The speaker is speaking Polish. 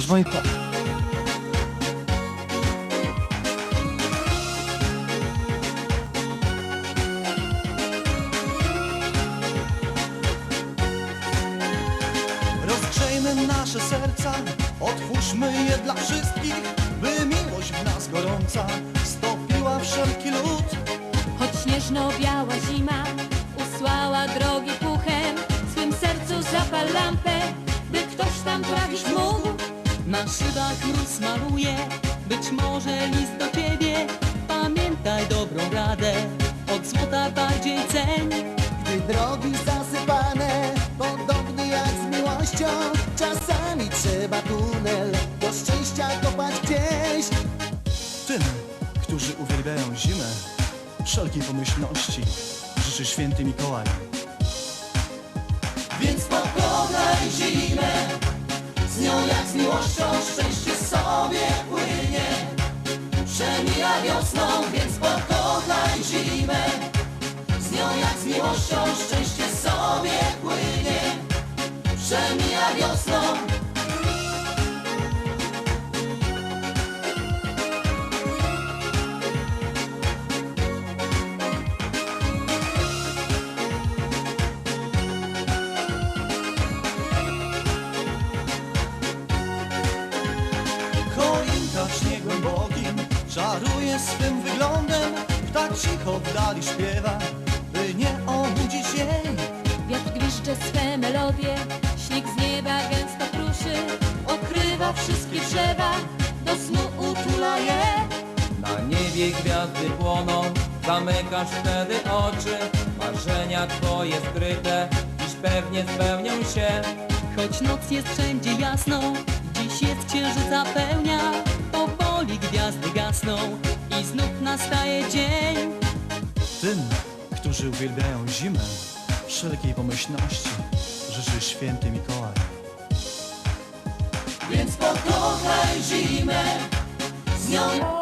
z moich... pa- Rozgrzejmy nasze serca, otwórzmy je dla wszystkich, by miłość w nas gorąca stopiła wszelki lód. Choć śnieżno-biała zima usłała drogi puchem, w swym sercu zapal lampę, by ktoś tam trafić mógł. Na szybach mróz maluje, być może list do ciebie. Pamiętaj dobrą radę, od złota bardziej ceń. Gdy drogi zasypane, podobnie jak z miłością Czasami trzeba tunel do szczęścia kopać gdzieś Tym, którzy uwielbiają zimę, wszelkiej pomyślności życzy święty Mikołaj. Z miłością szczęście sobie płynie. Przemija wiosną, więc pokochaj zimę, z nią jak z miłością szczęście czaruje swym wyglądem Ptak cicho w dali śpiewa, by nie obudzić jej Wiatr gwizdże swe melodie, śnieg z nieba gęsto kruszy, okrywa wszystkie drzewa, do snu utula je. Na niebie gwiazdy płoną, zamykasz wtedy oczy Marzenia twoje skryte dziś pewnie spełnią się Choć noc jest wszędzie jasną, dziś jest księżyc zapełnia. Gasną i znów nastaje dzień. Tym, którzy uwielbiają zimę, wszelkiej pomyślności życzy święty Mikołaj. Więc pokochaj zimę, z nią